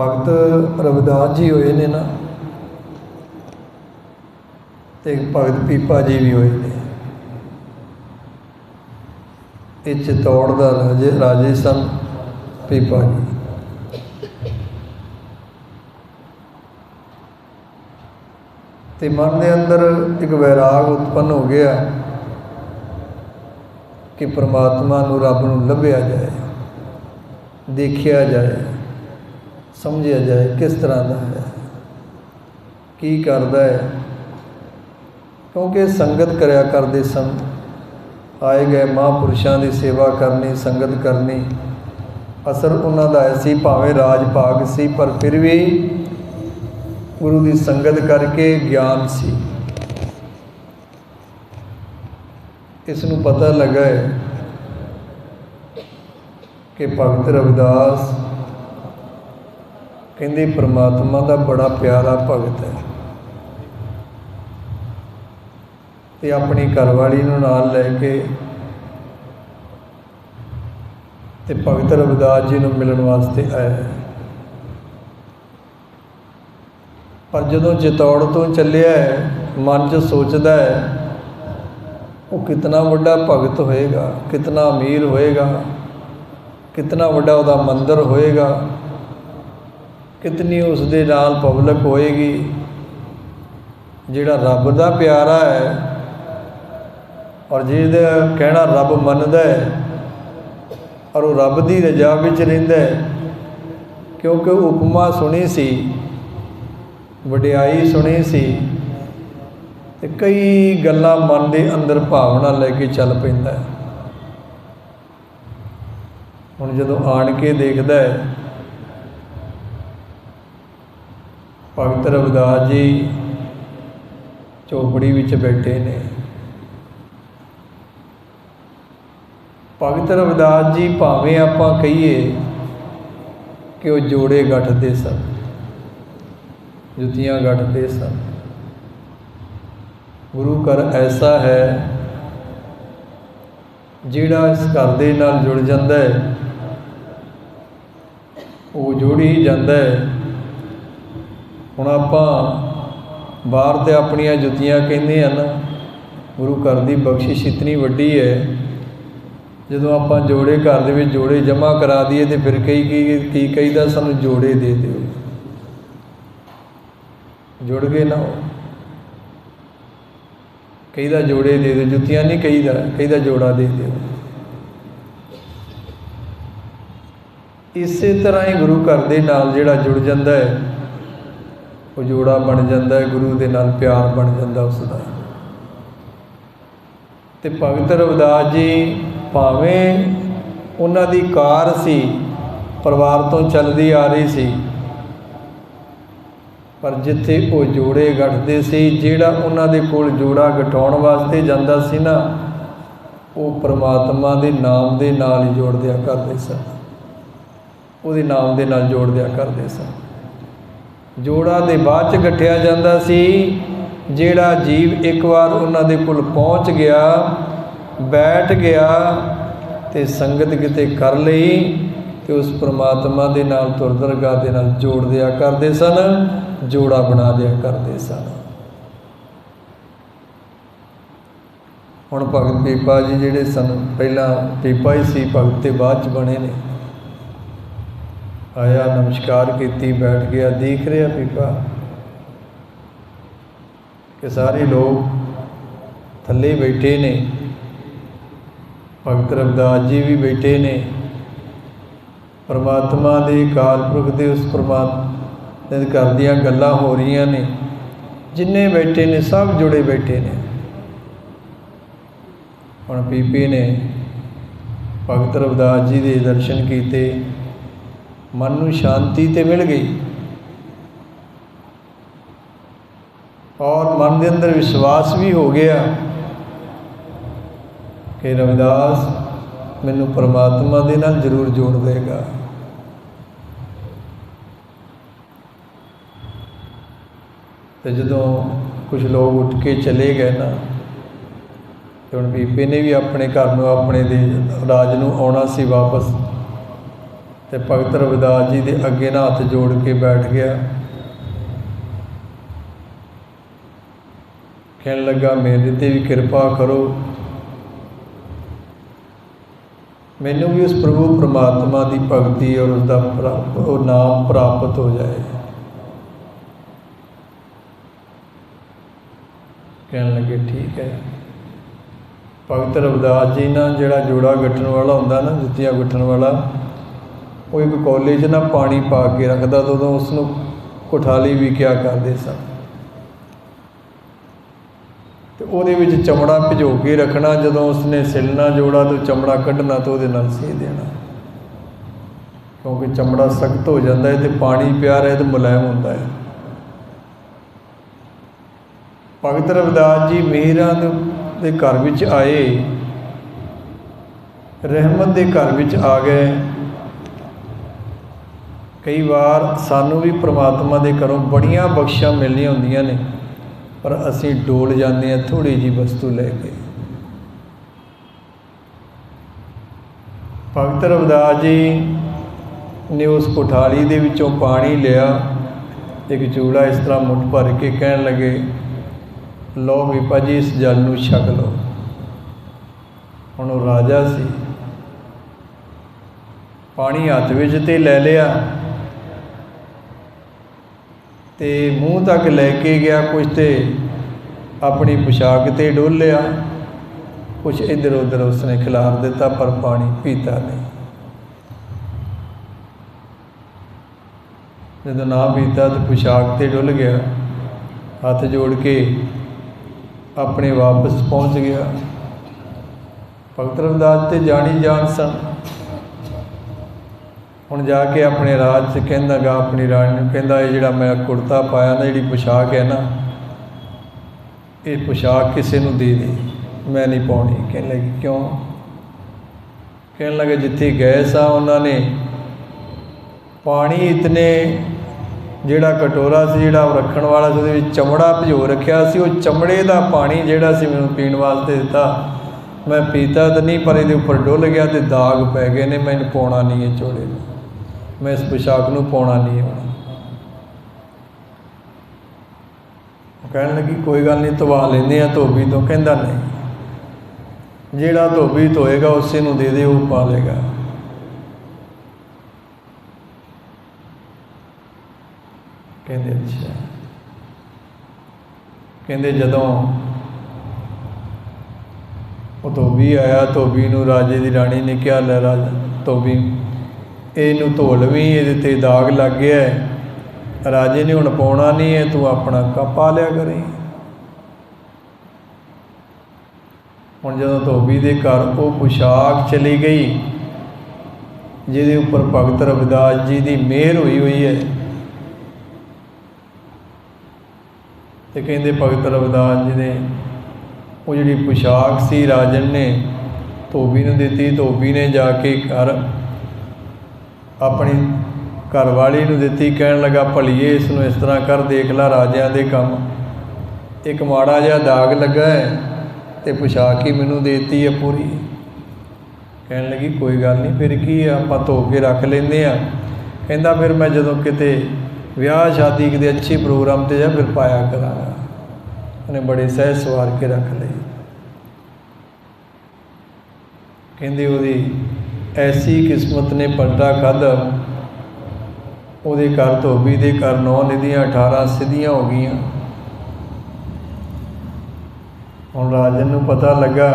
ਭਗਤ ਰਵਿਦਾਸ ਜੀ ਹੋਏ ਨੇ ਨਾ, ਤੇ ਭਗਤ ਪੀਪਾ ਜੀ ਵੀ ਹੋਏ ਨੇ। ਇਹ ਚਿਤੌੜ ਦਾ ਰਾਜੇ ਰਾਜੇ ਸਨ ਪੀਪਾ ਜੀ। ਤੇ ਮਨ ਦੇ ਅੰਦਰ ਇੱਕ ਵੈਰਾਗ ਉਤਪੰਨ ਹੋ ਗਿਆ ਕਿ ਪ੍ਰਮਾਤਮਾ ਨੂੰ ਰੱਬ ਨੂੰ ਲੱਭਿਆ ਜਾਏ, ਦੇਖਿਆ ਜਾਏ। ਸਮਝਿਆ ਜਾਏ ਕਿਸ ਤਰ੍ਹਾਂ ਦਾ ਹੈ, ਕੀ ਕਰਦਾ ਹੈ। ਕਿਉਂਕਿ ਸੰਗਤ ਕਰਿਆ ਕਰਦੇ ਸਨ। ਆਏ ਗਏ ਮਹਾਂਪੁਰਸ਼ਾਂ ਦੀ ਸੇਵਾ ਕਰਨੀ, ਸੰਗਤ ਕਰਨੀ, ਅਸਰ ਉਹਨਾਂ ਦਾ ਐਸੀ ਭਾਵੇਂ ਰਾਜ ਭਾਗ ਸੀ, ਪਰ ਫਿਰ ਵੀ ਗੁਰੂ ਦੀ ਸੰਗਤ ਕਰਕੇ ਗਿਆਨ ਸੀ। ਇਸ ਨੂੰ ਪਤਾ ਲੱਗਾ ਹੈ ਕਿ ਭਗਤ ਰਵਿਦਾਸ ਕਹਿੰਦੇ ਪ੍ਰਮਾਤਮਾ ਦਾ ਬੜਾ ਪਿਆਰਾ ਭਗਤ ਹੈ। ਤੇ ਆਪਣੀ ਘਰਵਾਲੀ ਨੂੰ ਨਾਲ ਲੈ ਕੇ ਤੇ ਭਗਤ ਰਵਿਦਾਸ ਜੀ ਨੂੰ ਮਿਲਣ ਵਾਸਤੇ ਆਇਆ ਪਰ ਜਦੋਂ ਚਿਤੌੜ ਤੋਂ ਚੱਲਿਆ ਹੈ, ਮਨ 'ਚ ਸੋਚਦਾ ਹੈ, ਉਹ ਕਿਤਨਾ ਵੱਡਾ ਭਗਤ ਹੋਏਗਾ, ਕਿਤਨਾ ਅਮੀਰ ਹੋਏਗਾ, ਕਿਤਨਾ ਵੱਡਾ ਉਹਦਾ ਮੰਦਰ ਹੋਏਗਾ ਕਿਤਨੀ ਉਸ ਦੇ ਨਾਲ ਪਬਲਿਕ ਹੋਏਗੀ, ਜਿਹੜਾ ਰੱਬ ਦਾ ਪਿਆਰਾ ਹੈ ਔਰ ਜਿਹਦਾ ਕਹਿਣਾ ਰੱਬ ਮੰਨਦਾ ਹੈ ਔਰ ਉਹ ਰੱਬ ਦੀ ਰਜ਼ਾ ਵਿੱਚ ਰਹਿੰਦਾ ਹੈ, ਕਿਉਂਕਿ ਉਪਮਾ ਸੁਣੀ ਸੀ, ਵਡਿਆਈ ਸੁਣੀ ਸੀ ਤੇ ਕਈ ਗੱਲਾਂ ਮਨ ਦੇ ਅੰਦਰ ਭਾਵਨਾ ਲੈ ਕੇ ਚੱਲ ਪੈਂਦਾ ਹੈ। ਹੁਣ ਜਦੋਂ ਆਣ ਕੇ ਦੇਖਦਾ ਹੈ ਭਗਤ ਰਵਿਦਾਸ ਜੀ ਚੋਪੜੀ ਵਿੱਚ ਬੈਠੇ ਨੇ। ਭਗਤ ਰਵਿਦਾਸ ਜੀ ਭਾਵੇਂ ਆਪਾਂ ਕਹੀਏ ਕਿ ਉਹ ਜੋੜੇ ਗੱਠਦੇ ਸਨ, ਜੁੱਤੀਆਂ ਗੱਠਦੇ ਸਨ। ਗੁਰੂ ਘਰ ਐਸਾ ਹੈ ਜਿਹੜਾ ਇਸ ਘਰ ਦੇ ਨਾਲ ਜੁੜ ਜਾਂਦਾ ਹੈ, ਉਹ ਜੁੜ ਹੀ ਜਾਂਦਾ ਹੈ। ਹੁਣ ਆਪਾਂ ਬਾਹਰ ਤੇ ਆਪਣੀਆਂ ਜੁੱਤੀਆਂ ਕਹਿੰਦੇ ਹਨ ਗੁਰੂ ਘਰ ਦੀ ਬਖਸ਼ਿਸ਼ ਇਤਨੀ ਵੱਡੀ ਹੈ। ਜਦੋਂ ਆਪਾਂ ਜੋੜੇ ਘਰ ਦੇ ਵਿੱਚ ਜੋੜੇ ਜਮ੍ਹਾਂ ਕਰਾ ਦਈਏ ਤੇ ਫਿਰ ਕਈ ਕੀ ਕੀ ਕਹੀਦਾ, ਸਾਨੂੰ ਜੋੜੇ ਦੇ ਦਿਓ। ਜੁੜ ਗਏ ਨਾ ਉਹ। ਕਹੀਦਾ ਜੋੜੇ ਦੇ ਦਿਓ, ਜੁੱਤੀਆਂ ਨਹੀਂ ਕਹੀਦਾ ਕਹੀਦਾ ਜੋੜਾ ਦੇ ਦਿਓ। ਇਸੇ ਤਰ੍ਹਾਂ ਹੀ ਗੁਰੂ ਘਰ ਦੇ ਨਾਲ ਜਿਹੜਾ ਜੁੜ ਜਾਂਦਾ ਹੈ ਉਹ ਜੋੜਾ ਬਣ ਜਾਂਦਾ ਹੈ, ਗੁਰੂ ਦੇ ਨਾਲ ਪਿਆਰ ਬਣ ਜਾਂਦਾ ਉਸ ਦਾ। ਤੇ ਭਗਤ ਰਵਿਦਾਸ ਜੀ ਭਾਵੇਂ ਉਹਨਾਂ ਦੀ ਕਾਰ ਸੀ, ਪਰਿਵਾਰ ਤੋਂ ਚੱਲਦੀ ਆ ਰਹੀ ਸੀ, ਪਰ ਜਿੱਥੇ ਉਹ ਜੋੜੇ ਗੱਠਦੇ ਸੀ, ਜਿਹੜਾ ਉਹਨਾਂ ਦੇ ਕੋਲ ਜੋੜਾ ਗਠਾਉਣ ਵਾਸਤੇ ਜਾਂਦਾ ਸੀ ਨਾ, ਉਹ ਪ੍ਰਮਾਤਮਾ ਦੇ ਨਾਮ ਦੇ ਨਾਲ ਹੀ ਜੋੜ ਦਿਆ ਕਰਦੇ ਸਨ। ਉਹਦੇ ਨਾਮ ਦੇ ਨਾਲ ਜੋੜ ਦਿਆ ਕਰਦੇ ਸਨ। ਜੋੜਾ ਦੇ ਬਾਅਦ ਚ ਗਠਿਆ ਜਾਂਦਾ ਸੀ, ਜਿਹੜਾ ਜੀਵ ਇੱਕ ਵਾਰ ਉਹਨਾਂ ਦੇ ਕੋਲ ਪਹੁੰਚ ਗਿਆ, ਬੈਠ ਗਿਆ ਤੇ ਸੰਗਤ ਕਿਤੇ ਕਰ ਲਈ ਤੇ ਉਸ ਪ੍ਰਮਾਤਮਾ ਦੇ ਨਾਲ ਤੁਰਦਰਗਾ ਦੇ ਨਾਲ ਜੋੜ ਦਿਆ ਕਰਦੇ ਸਨ, ਜੋੜਾ ਬਣਾ ਦਿਆ ਕਰਦੇ ਸਨ। ਹੁਣ ਭਗਤ ਪੀਪਾ ਜੀ ਜਿਹੜੇ ਸਨ, ਪਹਿਲਾਂ ਪੀਪਾ ਹੀ ਸੀ, ਭਗਤ ਤੇ ਬਾਅਦ ਚ ਬਣੇ ਨੇ। ਆਇਆ, ਨਮਸਕਾਰ ਕੀਤੀ, ਬੈਠ ਗਿਆ, ਦੇਖ ਰਿਹਾ ਪੀਪਾ ਕਿ ਸਾਰੇ ਲੋਕ ਥੱਲੇ ਬੈਠੇ ਨੇ। ਭਗਤ ਰਵਿਦਾਸ ਜੀ ਵੀ ਬੈਠੇ ਨੇ। ਪਰਮਾਤਮਾ ਦੇ ਕਾਲ ਪੁਰਖ ਦੇ ਉਸ ਪਰਮਾਤਮਾ ਦੇ ਘਰ ਦੀਆਂ ਗੱਲਾਂ ਹੋ ਰਹੀਆਂ ਨੇ। ਜਿੰਨੇ ਬੈਠੇ ਨੇ, ਸਭ ਜੁੜੇ ਬੈਠੇ ਨੇ। ਹੁਣ ਪੀਪੀ ਨੇ ਭਗਤ ਰਵਿਦਾਸ ਜੀ ਦੇ ਦਰਸ਼ਨ ਕੀਤੇ। ਮਨ ਨੂੰ ਸ਼ਾਂਤੀ ਤੇ ਮਿਲ ਗਈ। ਔਰ ਮਨ ਦੇ ਅੰਦਰ ਵਿਸ਼ਵਾਸ ਵੀ ਹੋ ਗਿਆ ਕਿ ਰਵਿਦਾਸ ਮੈਨੂੰ ਪਰਮਾਤਮਾ ਦੇ ਨਾਲ ਜ਼ਰੂਰ ਜੋੜ ਦੇਗਾ। ਤੇ ਜਦੋਂ ਕੁਝ ਲੋਕ ਉੱਠ ਕੇ ਚਲੇ ਗਏ ਨਾ, ਤੇ ਹੁਣ ਬੀਬੀ ਨੇ ਵੀ ਆਪਣੇ ਘਰ ਨੂੰ, ਆਪਣੇ ਦੇ ਰਾਜ ਨੂੰ ਆਉਣਾ ਸੀ ਵਾਪਸ। ਤੇ ਭਗਤ ਰਵਿਦਾਸ ਜੀ ਦੇ ਅੱਗੇ ਨਾਲ ਹੱਥ ਜੋੜ ਕੇ ਬੈਠ ਗਿਆ। ਕਹਿਣ ਲੱਗਾ, ਮੇਰੇ ਤੇ ਵੀ ਕਿਰਪਾ ਕਰੋ। ਮੈਨੂੰ ਵੀ ਉਸ ਪ੍ਰਭੂ ਪ੍ਰਮਾਤਮਾ ਦੀ ਭਗਤੀ ਔਰ ਉਸ ਦਾ ਉਹ ਨਾਮ ਪ੍ਰਾਪਤ ਹੋ ਜਾਏ। ਕਹਿਣ ਲੱਗੇ, ਠੀਕ ਹੈ। ਭਗਤ ਰਵਿਦਾਸ ਜੀ ਨਾਲ ਜਿਹੜਾ ਜੋੜਾ ਗੱਠਣ ਵਾਲਾ ਹੁੰਦਾ ਨਾ, ਜੁੱਤੀਆਂ ਗੱਠਣ ਵਾਲਾ ਉਹ ਇੱਕ ਕਾਲਜ ਨਾ ਪਾਣੀ ਪਾ ਕੇ ਰੱਖਦਾ ਤਾਂ ਉਦੋਂ ਉਸ ਨੂੰ ਕੋਠਾਲੀ ਵੀ ਕਿਆ ਕਰਦੇ ਸਨ। ਤੇ ਉਹਦੇ ਵਿੱਚ ਚਮੜਾ ਭਿਜੋ ਕੇ ਰੱਖਣਾ, ਜਦੋਂ ਉਸਨੇ ਸਿਲਣਾ ਜੋੜਾ ਤੋਂ ਚਮੜਾ ਕੱਢਣਾ ਤਾਂ ਉਹਦੇ ਨਾਲ ਸੇ ਦੇਣਾ। ਕਿਉਂਕਿ ਚਮੜਾ ਸਖਤ ਹੋ ਜਾਂਦਾ ਹੈ ਤੇ ਪਾਣੀ ਪਿਆ ਰਹੇ ਤੇ ਮੁਲਾਇਮ ਹੁੰਦਾ ਹੈ। ਭਗਤ ਰਵਿਦਾਸ ਜੀ ਮੀਰਾਂ ਦੇ ਘਰ ਵਿੱਚ ਆਏ, ਰਹਿਮਤ ਦੇ ਘਰ ਵਿੱਚ ਆ ਗਏ। ਕਈ ਵਾਰ ਸਾਨੂੰ ਵੀ ਪ੍ਰਮਾਤਮਾ ਦੇ ਘਰੋਂ ਬੜੀਆਂ ਬਖਸ਼ਾਂ ਮਿਲਣੀਆਂ ਹੁੰਦੀਆਂ ਨੇ, ਪਰ ਅਸੀਂ ਡੋਲ ਜਾਂਦੇ ਹਾਂ ਥੋੜੀ ਜੀ ਵਸਤੂ ਲੈ ਕੇ। ਭਗਤ ਰਵਿਦਾਸ ਜੀ ਨੇ ਉਸ ਕੋਠਾਲੀ ਦੇ ਵਿੱਚੋਂ ਪਾਣੀ ਲਿਆ, ਇੱਕ ਚੂੜਾ ਇਸ ਤਰ੍ਹਾਂ ਮੁੱਠ ਭਰ ਕੇ ਕਹਿਣ ਲੱਗੇ, ਲਓ ਵੀ ਭਾਜੀ, ਇਸ ਜਲ ਨੂੰ ਛਕ ਲਓ। ਹੁਣ ਉਹ ਰਾਜਾ ਸੀ। ਪਾਣੀ ਹੱਥ ਵਿੱਚ ਤੇ ਲੈ ਲਿਆ। ਤੇ ਮੂੰਹ ਤੱਕ ਲੈ ਕੇ ਗਿਆ ਕੁਝ ਤੇ ਆਪਣੀ ਪੁਸ਼ਾਕ ਤੇ ਡੋਲਿਆ। ਕੁਝ ਇੱਧਰ ਉੱਧਰ ਉਸਨੇ ਖਿਲਾਰ ਦਿੱਤਾ, ਪਰ ਪਾਣੀ ਪੀਤਾ ਨਹੀਂ। ਜਦੋਂ ਨਾ ਪੀਤਾ ਤੇ ਪੁਸ਼ਾਕ ਤੇ ਡੁੱਲ ਗਿਆ। ਹੱਥ ਜੋੜ ਕੇ ਆਪਣੇ ਵਾਪਸ ਪਹੁੰਚ ਗਿਆ। ਭਗਤ ਰਵਦਾਸ ਤੇ ਜਾਣੀ ਜਾਣ ਸਨ। ਹੁਣ ਜਾ ਕੇ ਆਪਣੇ ਰਾਜ 'ਚ ਕਹਿੰਦਾਗਾ ਆਪਣੀ ਰਾਣੀ ਨੂੰ ਕਹਿੰਦਾ, ਇਹ ਜਿਹੜਾ ਮੈਂ ਕੁੜਤਾ ਪਾਇਆ ਨਾ, ਜਿਹੜੀ ਪੁਸ਼ਾਕ ਹੈ ਨਾ, ਇਹ ਪੁਸ਼ਾਕ ਕਿਸੇ ਨੂੰ ਦੇ ਦੇ। ਮੈਂ ਨਹੀਂ ਪਾਉਣੀ। ਕਹਿਣ ਲੱਗੀ, ਕਿਉਂ? ਕਹਿਣ ਲੱਗੇ, ਜਿੱਥੇ ਗਏ ਸਾਂ ਉਹਨਾਂ ਨੇ ਪਾਣੀ ਇਤਨੇ, ਜਿਹੜਾ ਕਟੋਰਾ ਸੀ, ਜਿਹੜਾ ਉਹ ਰੱਖਣ ਵਾਲਾ ਸੀ, ਉਹਦੇ ਵਿੱਚ ਚਮੜਾ ਭਿਜੋ ਰੱਖਿਆ ਸੀ, ਉਹ ਚਮੜੇ ਦਾ ਪਾਣੀ ਜਿਹੜਾ ਸੀ ਮੈਨੂੰ ਪੀਣ ਵਾਸਤੇ ਦਿੱਤਾ। ਮੈਂ ਪੀਤਾ ਤਾਂ ਨਹੀਂ, ਪਰ ਇਹਦੇ ਉੱਪਰ ਡੁੱਲ ਗਿਆ ਤੇ ਦਾਗ ਪੈ ਗਏ ਨੇ, ਮੈਨੂੰ ਪਾਉਣਾ ਨਹੀਂ ਇਹ ਚੋਲੇ ਨੂੰ। ਮੈਂ ਇਸ ਪੁਸ਼ਾਕ ਨੂੰ ਪਾਉਣਾ ਨਹੀਂ ਆਉਣਾ ਉਹ ਕਹਿਣ ਲੱਗੀ, ਕੋਈ ਗੱਲ ਨਹੀਂ, ਧਵਾ ਲੈਂਦੇ ਆ ਧੋਬੀ ਤੋਂ। ਕਹਿੰਦਾ, ਨਹੀਂ। ਜਿਹੜਾ ਧੋਬੀ ਧੋਏਗਾ, ਉਸੇ ਨੂੰ ਦੇ ਦੇ, ਉਹ ਪਾ ਲੇਗਾ ਕਹਿੰਦੇ, ਅੱਛਾ। ਕਹਿੰਦੇ, ਜਦੋਂ ਉਹ ਧੋਬੀ ਆਇਆ, ਧੋਬੀ ਨੂੰ ਰਾਜੇ ਦੀ ਰਾਣੀ ਨੇ ਕਿਹਾ, ਲੈ ਰਾਜਾ, ਧੋਬੀ ਇਹਨੂੰ ਧੋ ਲਵੀਂ ਇਹਦੇ ਤੇ ਦਾਗ ਲੱਗ ਗਿਆ ਰਾਜੇ ਨੇ ਹੁਣ ਪਾਉਣਾ ਨਹੀਂ ਹੈ, ਤੂੰ ਆਪਣਾ ਕੱਪਾ ਲਿਆ ਕਰੀ। ਹੁਣ ਜਦੋਂ ਧੋਬੀ ਦੇ ਘਰ ਉਹ ਪੁਸ਼ਾਕ ਚਲੀ ਗਈ, ਜਿਹਦੇ ਉੱਪਰ ਭਗਤ ਰਵਿਦਾਸ ਜੀ ਦੀ ਮਿਹਰ ਹੋਈ ਹੋਈ ਹੈ। ਤੇ ਕਹਿੰਦੇ ਭਗਤ ਰਵਿਦਾਸ ਜੀ ਨੇ, ਉਹ ਜਿਹੜੀ ਪੁਸ਼ਾਕ ਸੀ ਰਾਜਨ ਨੇ, ਧੋਬੀ ਨੂੰ ਦਿੱਤੀ, ਧੋਬੀ ਨੇ ਜਾ ਕੇ ਘਰ ਆਪਣੀ ਘਰਵਾਲੀ ਨੂੰ ਦਿੱਤੀ, ਕਹਿਣ ਲੱਗਾ, ਭਲੀਏ, ਇਸ ਨੂੰ ਇਸ ਤਰ੍ਹਾਂ ਕਰ, ਦੇਖ ਲੈ ਰਾਜਿਆਂ ਦੇ ਕੰਮ। ਇੱਕ ਮਾੜਾ ਜਿਹਾ ਦਾਗ ਲੱਗਾ ਹੈ ਤੇ ਪੁਸ਼ਾਕ ਹੀ ਮੈਨੂੰ ਦੇਤੀ ਹੈ ਪੂਰੀ। ਕਹਿਣ ਲੱਗੀ, ਕੋਈ ਗੱਲ ਨਹੀਂ, ਫਿਰ ਕੀ ਆ? ਆਪਾਂ ਧੋ ਕੇ ਰੱਖ ਲੈਂਦੇ ਆ ਕਹਿੰਦਾ, ਫਿਰ ਮੈਂ ਜਦੋਂ ਕਿਤੇ ਵਿਆਹ, ਸ਼ਾਦੀ, ਕਿਤੇ ਅੱਛੇ ਪ੍ਰੋਗਰਾਮ ਤੇ ਜਾ ਫਿਰ ਪਾਇਆ ਕਰਾਂਗਾ। ਉਹਨੇ ਬੜੇ ਸਹਿਜ ਸਵਾਰ ਕੇ ਰੱਖ ਲਈ ਕਹਿੰਦੇ ਉਹਦੀ ਐਸੀ ਕਿਸਮਤ ਨੇ ਪਲਟਾ ਖਾਧਾ ਉਹਦੇ ਘਰ ਧੋਬੀ ਦੇ ਘਰ ਨੌ ਨਿਧੀਆਂ 18 ਸਿੱਧੀਆਂ ਹੋ ਗਈਆਂ। ਹੁਣ ਰਾਜਨ ਨੂੰ ਪਤਾ ਲੱਗਾ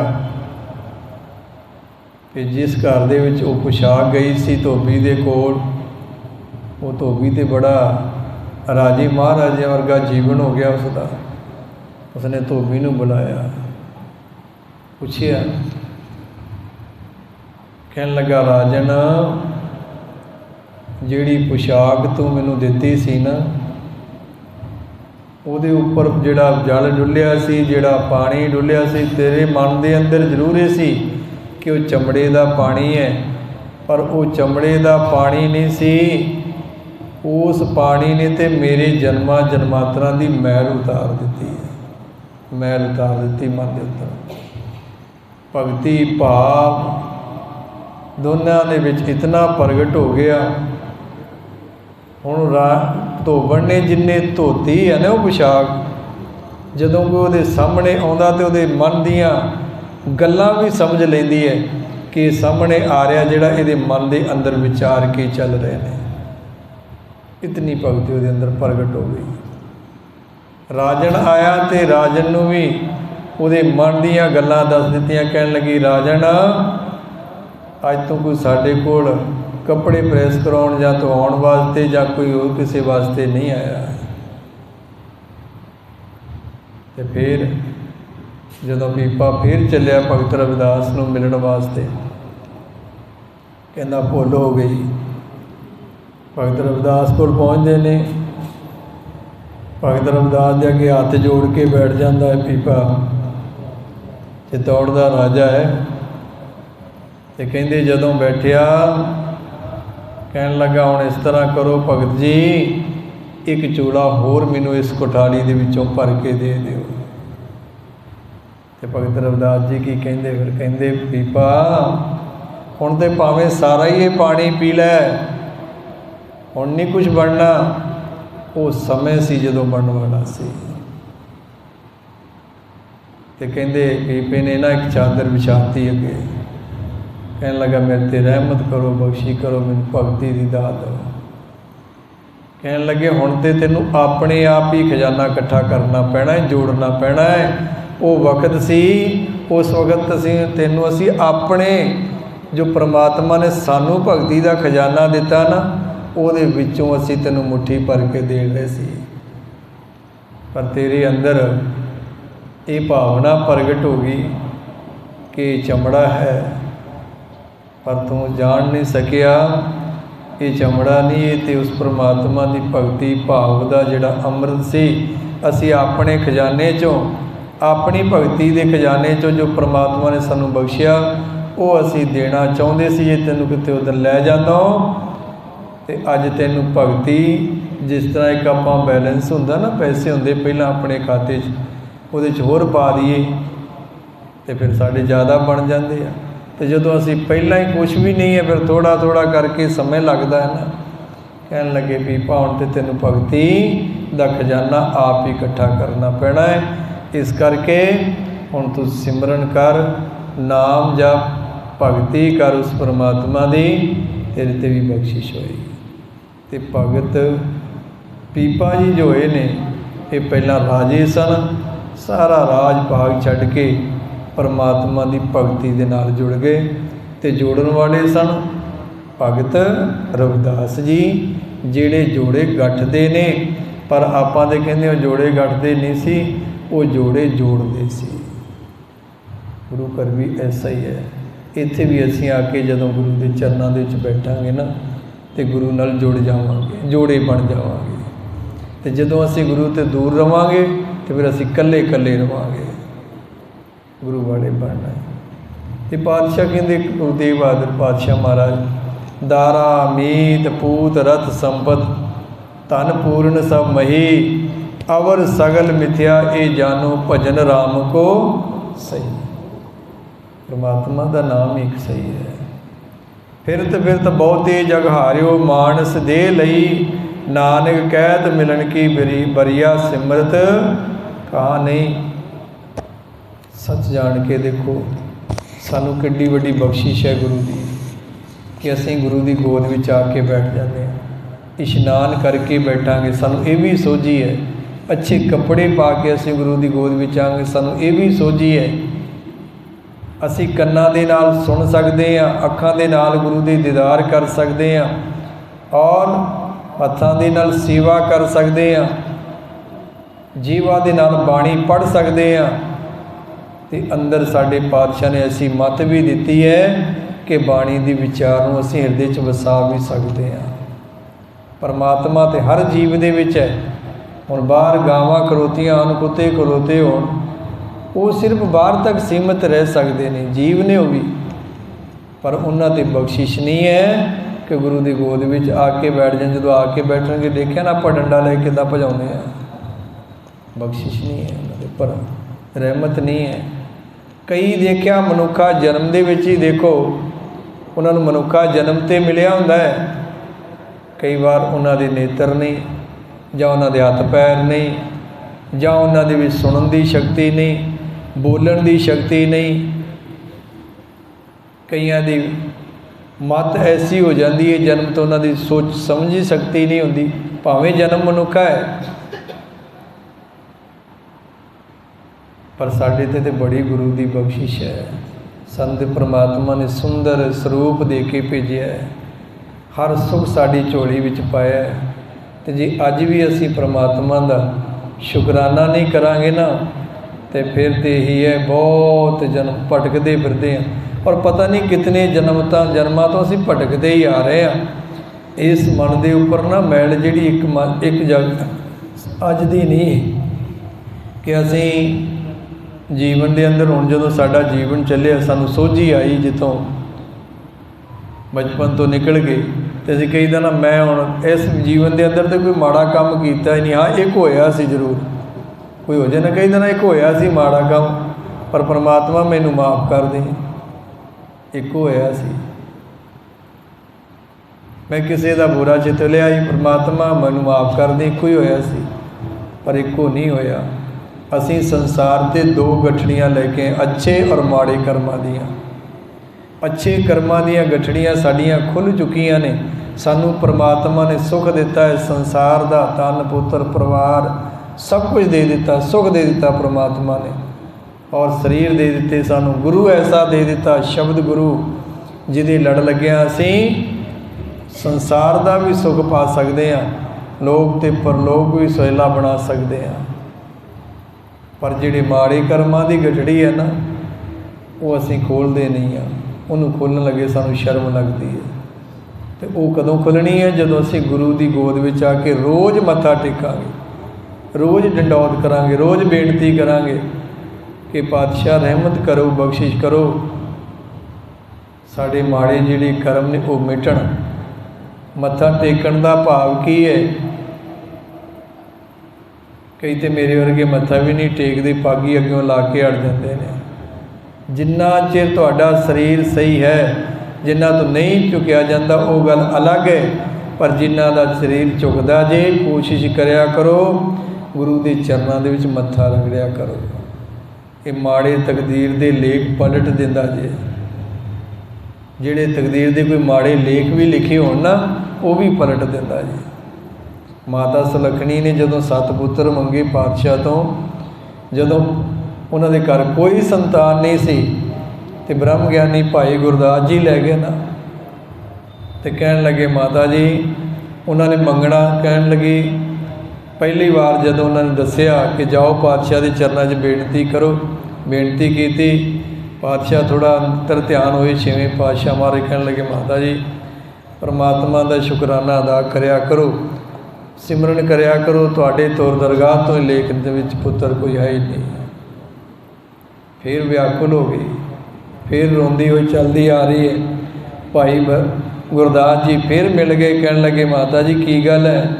ਕਿ ਜਿਸ ਘਰ ਦੇ ਵਿੱਚ ਉਹ ਪੁਸ਼ਾਕ ਗਈ ਸੀ ਧੋਬੀ ਦੇ ਕੋਲ, ਉਹ ਧੋਬੀ ਤੇ ਬੜਾ ਰਾਜੇ ਮਹਾਰਾਜੇ ਵਰਗਾ ਜੀਵਨ ਹੋ ਗਿਆ ਉਸ ਦਾ ਉਸਨੇ ਧੋਬੀ ਨੂੰ ਬੁਲਾਇਆ, ਪੁੱਛਿਆ ਕਹਿਣ ਲੱਗਾ, ਰਾਜਨ, ਜਿਹੜੀ ਪੁਸ਼ਾਕ ਤੂੰ ਮੈਨੂੰ ਦਿੱਤੀ ਸੀ ਨਾ, ਉਹਦੇ ਉੱਪਰ ਜਿਹੜਾ ਜਲ ਡੁੱਲਿਆ ਸੀ, ਜਿਹੜਾ ਪਾਣੀ ਡੁੱਲਿਆ ਸੀ, ਤੇਰੇ ਮਨ ਦੇ ਅੰਦਰ ਜ਼ਰੂਰ ਇਹ ਸੀ ਕਿ ਉਹ ਚਮੜੇ ਦਾ ਪਾਣੀ ਹੈ। ਪਰ ਉਹ ਚਮੜੇ ਦਾ ਪਾਣੀ ਨਹੀਂ ਸੀ। ਉਸ ਪਾਣੀ ਨੇ ਤੇ ਮੇਰੇ ਜਨਮਾਂ ਜਨਮਾਂਤਰਾਂ ਦੀ ਮੈਲ ਉਤਾਰ ਦਿੱਤੀ ਹੈ। ਮੈਲ ਉਤਾਰ ਦਿੱਤੀ ਮਨ ਦੇ ਉੱਤੇ ਭਗਤੀ ਭਾਵ ਦੋਨਾਂ ਦੇ ਵਿੱਚ ਇਤਨਾ ਪ੍ਰਗਟ ਹੋ ਗਿਆ। ਹੁਣ ਰਾ, ਧੋਬਣ ਨੇ ਜਿੰਨੇ ਧੋਤੀ ਹੈ ਨਾ ਉਹ ਪੁਸ਼ਾਕ, ਜਦੋਂ ਕੋਈ ਉਹਦੇ ਸਾਹਮਣੇ ਆਉਂਦਾ ਤੇ ਉਹਦੇ ਮਨ ਦੀਆਂ ਗੱਲਾਂ ਵੀ ਸਮਝ ਲੈਂਦੀ ਹੈ ਕਿ ਸਾਹਮਣੇ ਆ ਰਿਹਾ ਜਿਹੜਾ ਇਹਦੇ ਮਨ ਦੇ ਅੰਦਰ ਵਿਚਾਰ ਕੇ ਚੱਲ ਰਹੇ ਨੇ। ਇਤਨੀ ਭਗਤੀ ਉਹਦੇ ਅੰਦਰ ਪ੍ਰਗਟ ਹੋ ਗਈ। ਰਾਜਨ ਆਇਆ ਤੇ ਰਾਜਨ ਨੂੰ ਵੀ ਉਹਦੇ ਮਨ ਦੀਆਂ ਗੱਲਾਂ ਦੱਸ ਦਿੱਤੀਆਂ, ਕਹਿਣ ਲੱਗੀ, ਰਾਜਨ ਅੱਜ ਤੋਂ ਕੋਈ ਸਾਡੇ ਕੋਲ ਕੱਪੜੇ ਪ੍ਰੈਸ ਕਰਾਉਣ ਜਾਂ ਧਵਾਉਣ ਵਾਸਤੇ ਜਾਂ ਕੋਈ ਹੋਰ ਕਿਸੇ ਵਾਸਤੇ ਨਹੀਂ ਆਇਆ। ਤੇ ਫਿਰ ਜਦੋਂ ਪੀਪਾ ਫਿਰ ਚੱਲਿਆ ਭਗਤ ਰਵਿਦਾਸ ਨੂੰ ਮਿਲਣ ਵਾਸਤੇ, ਕਹਿੰਦਾ ਭੁੱਲ ਹੋ ਗਈ। ਭਗਤ ਰਵਿਦਾਸ ਕੋਲ ਪਹੁੰਚਦੇ ਨੇ। ਭਗਤ ਰਵਿਦਾਸ ਦੇ ਅੱਗੇ ਹੱਥ ਜੋੜ ਕੇ ਬੈਠ ਜਾਂਦਾ ਹੈ ਪੀਪਾ ਚਿਤੌੜ ਦਾ ਰਾਜਾ ਹੈ। ਤੇ ਕਹਿੰਦੇ ਜਦੋਂ ਬੈਠਿਆ, ਕਹਿਣ ਲੱਗਾ, ਹੁਣ ਇਸ ਤਰ੍ਹਾਂ ਕਰੋ ਭਗਤ ਜੀ, ਇੱਕ ਚੂੜਾ ਹੋਰ ਮੈਨੂੰ ਇਸ ਕੋਠਾਲੀ ਦੇ ਵਿੱਚੋਂ ਭਰ ਕੇ ਦੇ ਦਿਓ। ਤੇ ਭਗਤ ਰਵਿਦਾਸ ਜੀ ਕੀ ਕਹਿੰਦੇ? ਫਿਰ ਕਹਿੰਦੇ ਪੀਪਾ ਹੁਣ ਤੇ ਭਾਵੇਂ ਸਾਰਾ ਹੀ ਇਹ ਪਾਣੀ ਪੀ ਲੈ, ਹੁਣ ਨਹੀਂ ਕੁਝ ਬਣਨਾ। ਉਹ ਸਮੇਂ ਸੀ ਜਦੋਂ ਬਣਨ ਵਾਲਾ ਸੀ। ਤੇ ਕਹਿੰਦੇ ਪੀਪੇ ਨੇ ਨਾ ਇੱਕ ਚਾਦਰ ਵਿਛਾਤੀ ਅੱਗੇ। ਕਹਿਣ ਲੱਗਾ ਮੇਰੇ ਤੇ ਰਹਿਮਤ ਕਰੋ, ਬਖਸ਼ੀ ਕਰੋ, ਮੈਨੂੰ ਭਗਤੀ ਦੀ ਦਾਤ ਦਿਓ। ਕਹਿਣ ਲੱਗੇ, ਹੁਣ ਤੇ ਤੈਨੂੰ ਆਪਣੇ ਆਪ ਹੀ ਖਜ਼ਾਨਾ ਇਕੱਠਾ ਕਰਨਾ ਪੈਣਾ ਹੈ, ਜੋੜਨਾ ਪੈਣਾ ਹੈ। ਉਹ ਵਕਤ ਸੀ, ਉਸ ਵਕਤ ਅਸੀਂ, ਤੈਨੂੰ ਅਸੀਂ ਆਪਣੇ ਜੋ ਪ੍ਰਮਾਤਮਾ ਨੇ ਸਾਨੂੰ ਭਗਤੀ ਦਾ ਖਜ਼ਾਨਾ ਦਿੱਤਾ ਨਾ, ਉਹਦੇ ਵਿੱਚੋਂ ਅਸੀਂ ਤੈਨੂੰ ਮੁੱਠੀ ਭਰ ਕੇ ਦੇ ਰਹੇ ਸੀ। ਪਰ ਤੇਰੇ ਅੰਦਰ ਇਹ ਭਾਵਨਾ ਪ੍ਰਗਟ ਹੋ ਗਈ ਕਿ ਚਮੜਾ ਹੈ। ਪਰ ਤੂੰ ਜਾਣ ਨਹੀਂ ਸਕਿਆ। ਇਹ ਚਮੜਾ ਨਹੀਂ, ਇਹ ਤੇ ਉਸ ਪ੍ਰਮਾਤਮਾ ਦੀ ਭਗਤੀ ਭਾਵ ਦਾ ਜਿਹੜਾ ਅੰਮ੍ਰਿਤ ਸੀ, ਅਸੀਂ ਆਪਣੇ ਖਜ਼ਾਨੇ ਚੋਂ, ਆਪਣੀ ਭਗਤੀ ਦੇ ਖਜ਼ਾਨੇ ਚੋਂ ਜੋ ਪ੍ਰਮਾਤਮਾ ਨੇ ਸਾਨੂੰ ਬਖਸ਼ਿਆ, ਉਹ ਅਸੀਂ ਦੇਣਾ ਚਾਹੁੰਦੇ ਸੀ ਜੇ ਤੈਨੂੰ ਕਿਤੇ ਉਧਰ ਲੈ ਜਾਂਦਾ ਤੇ ਅੱਜ ਤੈਨੂੰ ਭਗਤੀ, ਜਿਸ ਤਰ੍ਹਾਂ ਇੱਕ ਆਪਾਂ ਬੈਲੈਂਸ ਹੁੰਦਾ ਨਾ, ਪੈਸੇ ਹੁੰਦੇ ਪਹਿਲਾਂ ਆਪਣੇ ਖਾਤੇ 'ਚ, ਉਹਦੇ 'ਚ ਹੋਰ ਪਾ ਦਈਏ, ਤੇ ਫਿਰ ਸਾਡੇ ਜ਼ਿਆਦਾ ਬਣ ਜਾਂਦੇ ਆ। ਤੇ ਜਦੋਂ ਅਸੀਂ ਪਹਿਲਾਂ ਹੀ ਕੁਝ ਵੀ ਨਹੀਂ ਹੈ, ਫਿਰ ਥੋੜਾ ਥੋੜਾ ਕਰਕੇ ਸਮੇਂ ਲੱਗਦਾ ਹੈ ਨਾ। ਕਹਿਣ ਲੱਗੇ ਵੀ ਪਾਉਣ ਤੇ ਤੈਨੂੰ ਭਗਤੀ ਦਾ ਖਜ਼ਾਨਾ ਆਪ ਹੀ ਇਕੱਠਾ ਕਰਨਾ ਪੈਣਾ ਹੈ। ਇਸ ਕਰਕੇ ਹੁਣ ਤੂੰ ਸਿਮਰਨ ਕਰ, ਨਾਮ ਜਪ, ਭਗਤੀ ਕਰ ਉਸ ਪਰਮਾਤਮਾ ਦੀ, ਤੇਰੇ ਤੇ ਵੀ ਬਖਸ਼ਿਸ਼ ਹੋਏਗੀ। ਤੇ ਭਗਤ ਪੀਪਾ ਜੀ ਜੋ ਹੋਏ ਨੇ, ਇਹ ਪਹਿਲਾਂ ਰਾਜੇ ਸਨ, ਸਾਰਾ ਰਾਜ ਭਾਗ ਛੱਡ ਕੇ ਪਰਮਾਤਮਾ ਦੀ ਭਗਤੀ ਦੇ ਨਾਲ ਜੁੜ ਗਏ ਤੇ ਜੋੜਨ ਵਾਲੇ ਸਨ ਭਗਤ ਰਵਿਦਾਸ ਜੀ, ਜਿਹੜੇ ਜੋੜੇ ਗੱਠਦੇ ਨੇ। ਪਰ ਆਪਾਂ ਦੇ ਕਹਿੰਦੇ ਉਹ ਜੋੜੇ ਗੱਠਦੇ ਨਹੀਂ ਸੀ, ਉਹ ਜੋੜੇ ਜੋੜਦੇ ਸੀ। ਗੁਰੂ ਘਰ ਵੀ ਐਸਾ ਹੀ ਹੈ। ਇੱਥੇ ਵੀ ਅਸੀਂ ਆ ਕੇ ਜਦੋਂ ਗੁਰੂ ਦੇ ਚਰਨਾਂ ਦੇ ਵਿੱਚ ਬੈਠਾਂਗੇ ਨਾ, ਤੇ ਗੁਰੂ ਨਾਲ ਜੁੜ ਜਾਵਾਂਗੇ, ਜੋੜੇ ਬਣ ਜਾਵਾਂਗੇ। ਤੇ ਜਦੋਂ ਅਸੀਂ ਗੁਰੂ ਤੇ ਦੂਰ ਰਵਾਂਗੇ, ਤੇ ਫਿਰ ਅਸੀਂ ਇਕੱਲੇ ਇਕੱਲੇ ਰਵਾਂਗੇ। ਗੁਰੂ ਵਾਲੇ ਬਣਨਾ ਹੈ। ਤੇ ਪਾਤਸ਼ਾਹ ਕਹਿੰਦੇ ਗੁਰੂ ਗੁਰਦੇਵ ਬਹਾਦਰ, ਪਾਤਸ਼ਾਹ ਮਹਾਰਾਜ, ਦਾਰਾ, ਮੀਤ, ਪੂਤ, ਰਤ, ਸੰਪਤ, ਧਨ ਪੂਰਨ ਸਭ ਮਹੀ, ਅਵਰ ਸਗਲ ਮਿਥਿਆ, ਇਹ ਜਾਨੋ ਭਜਨ ਰਾਮ ਕੋ ਸਹੀ। ਪ੍ਰਮਾਤਮਾ ਦਾ ਨਾਮ ਇੱਕ ਸਹੀ ਹੈ। ਫਿਰਤ ਫਿਰਤ ਬਹੁਤੇ ਜਗ ਹਾਰਿਓ, ਮਾਨਸ ਦੇ ਲਈ ਨਾਨਕ ਕਹਿਤ ਮਿਲਣ ਕੀ ਬਰੀ, ਬਰੀਆ ਸਿਮਰਤ ਕਾ ਨਹੀਂ। ਸੱਚ ਜਾਣ ਕੇ ਦੇਖੋ, ਸਾਨੂੰ ਕਿੱਡੀ ਵੱਡੀ ਬਖਸ਼ਿਸ਼ ਹੈ ਗੁਰੂ ਦੀ ਕਿ ਅਸੀਂ ਗੁਰੂ ਦੀ ਗੋਦ ਵਿੱਚ ਆ ਕੇ ਬੈਠ ਜਾਂਦੇ ਹਾਂ। ਇਸ਼ਨਾਨ ਕਰਕੇ ਬੈਠਾਂਗੇ, ਸਾਨੂੰ ਇਹ ਵੀ ਸੋਝੀ ਹੈ। ਅੱਛੇ ਕੱਪੜੇ ਪਾ ਕੇ ਅਸੀਂ ਗੁਰੂ ਦੀ ਗੋਦ ਵਿੱਚ ਆਵਾਂਗੇ, ਸਾਨੂੰ ਇਹ ਵੀ ਸੋਝੀ ਹੈ। ਅਸੀਂ ਕੰਨਾਂ ਦੇ ਨਾਲ ਸੁਣ ਸਕਦੇ ਹਾਂ, ਅੱਖਾਂ ਦੇ ਨਾਲ ਗੁਰੂ ਦੇ ਦੀਦਾਰ ਕਰ ਸਕਦੇ ਹਾਂ ਔਰ ਹੱਥਾਂ ਦੇ ਨਾਲ ਸੇਵਾ ਕਰ ਸਕਦੇ ਹਾਂ, ਜੀਵਾ ਦੇ ਨਾਲ ਬਾਣੀ ਪੜ੍ਹ ਸਕਦੇ ਹਾਂ। ਤੇ ਅੰਦਰ ਸਾਡੇ ਪਾਤਸ਼ਾਹ ਨੇ ਐਸੀ ਮਤ ਵੀ ਦਿੱਤੀ ਹੈ ਕਿ ਬਾਣੀ ਦੀ ਵਿਚਾਰ ਨੂੰ ਅਸੀਂ ਹਿਰਦੇ 'ਚ ਵਸਾ ਵੀ ਸਕਦੇ ਹਾਂ। ਪਰਮਾਤਮਾ ਤੇ ਹਰ ਜੀਵ ਦੇ ਵਿੱਚ ਹੈ। ਹੁਣ ਬਾਹਰ ਗਾਵਾਂ ਕਰੋਤੀਆਂ ਹਨ, ਕੁੱਤੇ ਖਰੋਤੇ ਹੋਣ, ਉਹ ਸਿਰਫ ਬਾਹਰ ਤੱਕ ਸੀਮਤ ਰਹਿ ਸਕਦੇ ਨੇ, ਜੀਵ ਨੇ ਉਹ ਵੀ। ਪਰ ਉਹਨਾਂ ਤੇ ਬਖਸ਼ਿਸ਼ ਨਹੀਂ ਹੈ ਕਿ ਗੁਰੂ ਦੀ ਗੋਦ ਵਿੱਚ ਆ ਕੇ ਬੈਠ ਜਾਣ। ਜਦੋਂ ਆ ਕੇ ਬੈਠਣਗੇ, ਦੇਖਿਆ ਨਾ, ਆਪਾਂ ਡੰਡਾ ਲੈ ਕੇ ਕਿੱਦਾਂ ਭਜਾਉਂਦੇ ਆ ਬਖਸ਼ਿਸ਼ ਨਹੀਂ ਹੈ ਉਹਨਾਂ ਦੇ, ਪਰ ਰਹਿਮਤ ਨਹੀਂ ਹੈ। ਕਈ ਦੇਖਿਆ ਮਨੁੱਖਾ ਜਨਮ ਦੇ ਵਿੱਚ ਹੀ ਦੇਖੋ, ਉਹਨਾਂ ਨੂੰ ਮਨੁੱਖਾ ਜਨਮ ਤੇ ਮਿਲਿਆ ਹੁੰਦਾ ਹੈ। ਕਈ ਵਾਰ ਉਹਨਾਂ ਦੇ ਨੇਤਰ ਨਹੀਂ, ਜਾਂ ਉਹਨਾਂ ਦੇ ਹੱਥ ਪੈਰ ਨਹੀਂ, ਜਾਂ ਉਹਨਾਂ ਦੇ ਵਿੱਚ ਸੁਣਨ ਦੀ ਸ਼ਕਤੀ ਨਹੀਂ, ਬੋਲਣ ਦੀ ਸ਼ਕਤੀ ਨਹੀਂ। ਕਈਆਂ ਦੀ ਮਤ ਐਸੀ ਹੋ ਜਾਂਦੀ ਹੈ, ਜਨਮ ਤੋਂ ਉਹਨਾਂ ਦੀ ਸੋਚ ਸਮਝ ਦੀ ਸ਼ਕਤੀ ਨਹੀਂ ਹੁੰਦੀ, ਭਾਵੇਂ ਜਨਮ ਮਨੁੱਖਾ ਹੈ। ਪਰ ਸਾਡੇ ਤੇ ਤੇ ਬੜੀ ਗੁਰੂ ਦੀ ਬਖਸ਼ਿਸ਼ ਹੈ। ਸੰਤ ਪ੍ਰਮਾਤਮਾ ਨੇ ਸੁੰਦਰ ਸਰੂਪ ਦੇ ਕੇ ਭੇਜਿਆ ਹੈ। ਹਰ ਸੁਖ ਸਾਡੀ ਝੋਲੀ ਵਿੱਚ ਪਾਇਆ ਹੈ। ਤੇ ਜੇ ਅੱਜ ਵੀ ਅਸੀਂ ਪ੍ਰਮਾਤਮਾ ਦਾ ਸ਼ੁਕਰਾਨਾ ਨਹੀਂ ਕਰਾਂਗੇ ਨਾ, ਤੇ ਫਿਰ ਤੇ ਇਹੀ ਹੈ, ਬਹੁਤ ਜਨਮ ਭਟਕਦੇ ਫਿਰਦੇ ਹਾਂ। ਔਰ ਪਤਾ ਨਹੀਂ ਕਿਤਨੇ ਜਨਮ ਤਾਂ ਜਨਮਾਂ ਤੋਂ ਅਸੀਂ ਭਟਕਦੇ ਹੀ ਆ ਰਹੇ ਹਾਂ। ਇਸ ਮਨ ਦੇ ਉੱਪਰ ਨਾ ਮੈਲ ਜਿਹੜੀ ਇੱਕ ਮਨ- ਇੱਕ ਜਗ ਅੱਜ ਦੀ ਨਹੀਂ, ਕਿ ਅਸੀਂ ਜੀਵਨ ਦੇ ਅੰਦਰ ਹੁਣ ਜਦੋਂ ਸਾਡਾ ਜੀਵਨ ਚੱਲਿਆ, ਸਾਨੂੰ ਸੋਝੀ ਆਈ ਜਿੱਥੋਂ ਬਚਪਨ ਤੋਂ ਨਿਕਲ ਗਏ ਤੇ ਅਸੀਂ ਕਹੀਦਾ ਨਾ, ਮੈਂ ਹੁਣ ਇਸ ਜੀਵਨ ਦੇ ਅੰਦਰ ਤੇ ਕੋਈ ਮਾੜਾ ਕੰਮ ਕੀਤਾ ਹੀ ਨਹੀਂ। ਹਾਂ, ਇੱਕ ਹੋਇਆ ਸੀ ਜ਼ਰੂਰ। ਕੋਈ ਹੋ ਜਾਏ ਨਾ ਕਹਿੰਦਾ ਨਾ, ਇੱਕ ਹੋਇਆ ਸੀ ਮਾੜਾ ਕੰਮ, ਪਰ ਪ੍ਰਮਾਤਮਾ ਮੈਨੂੰ ਮਾਫ ਕਰ ਦੇ। ਇੱਕ ਹੋਇਆ ਸੀ। ਮੈਂ ਕਿਸੇ ਦਾ ਬੁਰਾ ਚਿਤ ਲਿਆ ਹੀ ਪਰਮਾਤਮਾ ਮੈਨੂੰ ਮਾਫ ਕਰ ਦੇ, ਇੱਕੋ ਹੀ ਹੋਇਆ ਸੀ, ਪਰ ਇੱਕੋ ਨਹੀਂ ਹੋਇਆ। ਅਸੀਂ ਸੰਸਾਰ ਤੇ ਦੋ ਗਠੜੀਆਂ ਲੈ ਕੇ ਅੱਛੇ ਔਰ ਮਾੜੇ ਕਰਮਾਂ ਦੀਆਂ। ਅੱਛੇ ਕਰਮਾਂ ਦੀਆਂ ਗਠੜੀਆਂ ਸਾਡੀਆਂ ਖੁੱਲ ਚੁੱਕੀਆਂ ਨੇ। ਸਾਨੂੰ ਪ੍ਰਮਾਤਮਾ ਨੇ ਸੁਖ ਦਿੱਤਾ ਹੈ ਸੰਸਾਰ ਦਾ ਤਨ ਪੁੱਤਰ, ਪਰਿਵਾਰ, ਸਭ ਕੁਝ ਦੇ ਦਿੱਤਾ, ਸੁਖ ਦੇ ਦਿੱਤਾ ਪ੍ਰਮਾਤਮਾ ਨੇ। ਔਰ ਸਰੀਰ ਦੇ ਦਿੱਤੇ ਸਾਨੂੰ ਗੁਰੂ ਐਸਾ ਦੇ ਦਿੱਤਾ ਸ਼ਬਦ ਗੁਰੂ, ਜਿਹਦੇ ਲੜ ਲੱਗਿਆ ਅਸੀਂ ਸੰਸਾਰ ਦਾ ਵੀ ਸੁਖ ਪਾ ਸਕਦੇ ਹਾਂ। ਲੋਕ ਤੇ ਪਰਲੋਕ ਵੀ ਸੁਹੇਲਾ ਬਣਾ ਸਕਦੇ ਹਾਂ। ਪਰ ਜਿਹੜੇ ਮਾੜੇ ਕਰਮਾਂ ਦੀ ਗਠੜੀ ਹੈ ਨਾ, ਉਹ ਅਸੀਂ ਖੋਲਦੇ ਨਹੀਂ ਆ। ਉਹਨੂੰ ਖੋਲਣ ਲੱਗੇ ਸਾਨੂੰ ਸ਼ਰਮ ਲੱਗਦੀ ਹੈ ਤੇ ਉਹ ਕਦੋਂ ਖੁੱਲਣੀ ਹੈ ਜਦੋਂ ਅਸੀਂ ਗੁਰੂ ਦੀ ਗੋਦ ਵਿੱਚ ਆ ਕੇ ਰੋਜ਼ ਮੱਥਾ ਟੇਕਾਂਗੇ, ਰੋਜ਼ ਡੰਡੌਤ ਕਰਾਂਗੇ, ਰੋਜ਼ ਬੇਨਤੀ ਕਰਾਂਗੇ ਕਿ ਪਾਤਸ਼ਾਹ ਰਹਿਮਤ ਕਰੋ, ਬਖਸ਼ਿਸ਼ ਕਰੋ। ਸਾਡੇ ਮਾੜੇ ਜਿਹੜੇ ਕਰਮ ਨੇ ਉਹ ਮਿਟਣ। ਮੱਥਾ ਟੇਕਣ ਦਾ ਭਾਵ ਕੀ ਹੈ? ਕਈ ਤੇ ਮੇਰੇ ਵਰਗੇ ਮੱਥਾ ਵੀ ਨਹੀਂ ਟੇਕਦੇ, ਪਾਗੀ ਅੱਗਿਓਂ ਲਾ ਕੇ ਅੜ ਜਾਂਦੇ ਨੇ। ਜਿੰਨਾ ਚਿਰ ਤੁਹਾਡਾ ਸਰੀਰ ਸਹੀ ਹੈ, ਜਿੰਨਾ ਤੋਂ ਨਹੀਂ ਝੁਕਿਆ ਜਾਂਦਾ, ਉਹ ਗੱਲ ਅਲੱਗ ਹੈ। ਪਰ ਜਿਨ੍ਹਾਂ ਦਾ ਸਰੀਰ ਝੁਕਦਾ ਜੇ, ਕੋਸ਼ਿਸ਼ ਕਰਿਆ ਕਰੋ, ਗੁਰੂ ਦੇ ਚਰਨਾਂ ਦੇ ਵਿੱਚ ਮੱਥਾ ਰਗੜਿਆ ਕਰੋ। ਇਹ ਮਾੜੇ ਤਕਦੀਰ ਦੇ ਲੇਖ ਪਲਟ ਦਿੰਦਾ ਜੇ। ਜਿਹੜੇ ਤਕਦੀਰ ਦੇ ਕੋਈ ਮਾੜੇ ਲੇਖ ਵੀ ਲਿਖੇ ਹੋਣ ਨਾ, ਉਹ ਵੀ ਪਲਟ ਦਿੰਦਾ ਜੀ। ਮਾਤਾ ਸੁਲੱਖਣੀ ਨੇ ਜਦੋਂ ਸੱਤ ਪੁੱਤਰ ਮੰਗੇ ਪਾਤਸ਼ਾਹ ਤੋਂ, ਜਦੋਂ ਉਹਨਾਂ ਦੇ ਘਰ ਕੋਈ ਸੰਤਾਨ ਨਹੀਂ ਸੀ ਤੇ ਬ੍ਰਹਮ ਗਿਆਨੀ ਭਾਈ ਗੁਰਦਾਸ ਜੀ ਲੈ ਗਏ ਨਾ ਤੇ ਕਹਿਣ ਲੱਗੇ, ਮਾਤਾ ਜੀ, ਉਹਨਾਂ ਨੇ ਮੰਗਣਾ ਕਹਿਣ ਲੱਗੀ। ਪਹਿਲੀ ਵਾਰ ਜਦੋਂ ਉਹਨਾਂ ਨੇ ਦੱਸਿਆ ਕਿ ਜਾਓ ਪਾਤਸ਼ਾਹ ਦੇ ਚਰਨਾਂ 'ਚ ਬੇਨਤੀ ਕਰੋ, ਬੇਨਤੀ ਕੀਤੀ, ਪਾਤਸ਼ਾਹ ਥੋੜਾ ਅੰਤਰ ਧਿਆਨ ਹੋਏ ਛੇਵੇਂ ਪਾਤਸ਼ਾਹ ਮਾਰੇ ਕਹਿਣ ਲੱਗੇ, ਮਾਤਾ ਜੀ, ਪਰਮਾਤਮਾ ਦਾ ਸ਼ੁਕਰਾਨਾ ਅਦਾ ਕਰਿਆ ਕਰੋ। ਸਿਮਰਨ ਕਰਿਆ ਕਰੋ, ਤੁਹਾਡੇ ਤੌਰ ਦਰਗਾਹ ਤੋਂ ਹੀ ਲੇਖ ਦੇ ਵਿੱਚ ਪੁੱਤਰ ਕੋਈ ਹੈ ਹੀ ਨਹੀਂ। ਫਿਰ ਵਿਆਕੁਲ ਹੋ ਗਈ। ਫਿਰ ਰੋਂਦੀ ਹੋਈ ਚੱਲਦੀ ਆ ਰਹੀ ਹੈ। ਭਾਈ ਗੁਰਦਾਸ ਜੀ ਫਿਰ ਮਿਲ ਗਏ, ਕਹਿਣ ਲੱਗੇ, ਮਾਤਾ ਜੀ, ਕੀ ਗੱਲ ਹੈ?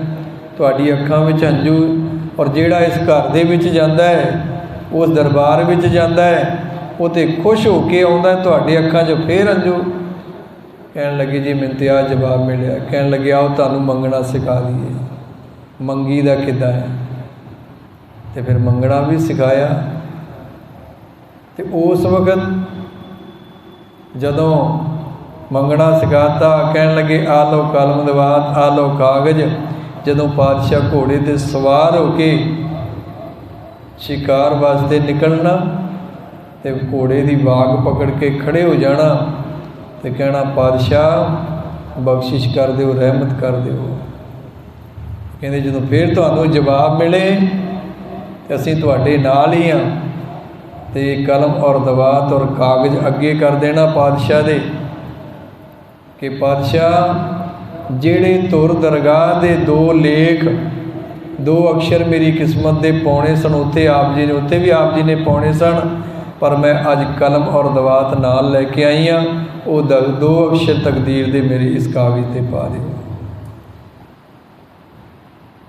ਤੁਹਾਡੀ ਅੱਖਾਂ ਵਿੱਚ ਹੰਝੂ ਔਰ ਜਿਹੜਾ ਇਸ ਘਰ ਦੇ ਵਿੱਚ ਜਾਂਦਾ ਹੈ, ਉਸ ਦਰਬਾਰ ਵਿੱਚ ਜਾਂਦਾ ਹੈ, ਉਹ ਤੇ ਖੁਸ਼ ਹੋ ਕੇ ਆਉਂਦਾ ਤੁਹਾਡੀ ਅੱਖਾਂ 'ਚ ਫੇਰ ਹੰਝੂ? ਕਹਿਣ ਲੱਗੇ, ਜੀ, ਮੈਨੂੰ ਜਵਾਬ ਮਿਲਿਆ। ਕਹਿਣ ਲੱਗੇ, ਆਓ, ਤੁਹਾਨੂੰ ਮੰਗਣਾ ਸਿਖਾ ਦਈਏ। ਮੰਗੀ ਦਾ ਕਿੱਦਾਂ ਹੈ? ਤੇ ਫਿਰ ਮੰਗਣਾ ਵੀ ਸਿਖਾਇਆ। ਤੇ ਉਸ ਵਕਤ ਜਦੋਂ ਮੰਗਣਾ ਸਿਖਾਤਾ, ਕਹਿਣ ਲੱਗੇ, ਆ ਲਓ ਕਲਮ ਦਵਾਤ ਆ ਲਓ ਕਾਗਜ਼। ਜਦੋਂ ਪਾਤਸ਼ਾਹ ਘੋੜੇ ਤੇ ਸਵਾਰ ਹੋ ਕੇ ਸ਼ਿਕਾਰ ਵਾਸਤੇ ਨਿਕਲਣਾ ਤੇ ਘੋੜੇ ਦੀ ਬਾਗ ਪਕੜ ਕੇ ਖੜੇ ਹੋ ਜਾਣਾ ਤੇ ਕਹਿਣਾ, ਪਾਤਸ਼ਾਹ, ਬਖਸ਼ਿਸ਼ ਕਰ ਦਿਓ, ਰਹਿਮਤ ਕਰ ਦਿਓ। ਕਹਿੰਦੇ ਜਦੋਂ ਫੇਰ ਤੁਹਾਨੂੰ ਜਵਾਬ ਮਿਲੇ ਤੇ ਅਸੀਂ ਤੁਹਾਡੇ ਨਾਲ ਹੀ ਆ ਤੇ ਕਲਮ ਔਰ ਦਵਾਤ ਔਰ ਕਾਗਜ਼ ਅੱਗੇ ਕਰ ਦੇਣਾ ਪਾਤਸ਼ਾਹ ਦੇ ਕਿ ਪਾਤਸ਼ਾਹ, ਜਿਹੜੇ ਤੁਰ ਦਰਗਾਹ ਦੇ ਦੋ ਲੇਖ, ਦੋ ਅਕਸ਼ਰ ਮੇਰੀ ਕਿਸਮਤ ਦੇ ਪਾਉਣੇ ਸਨ, ਉੱਥੇ ਆਪ ਜੀ ਨੇ ਉੱਥੇ ਵੀ ਆਪ ਜੀ ਨੇ ਪਾਉਣੇ ਸਨ, ਪਰ ਮੈਂ ਅੱਜ ਕਲਮ ਔਰ ਦਵਾਤ ਨਾਲ ਲੈ ਕੇ ਆਈ ਆ ਉਹ ਦ- ਦੋ ਅਕਸ਼ਰ ਤਕਦੀਰ ਦੇ ਮੇਰੇ ਇਸ ਕਾਗਜ਼ ਤੇ ਪਾ ਦਿਓ।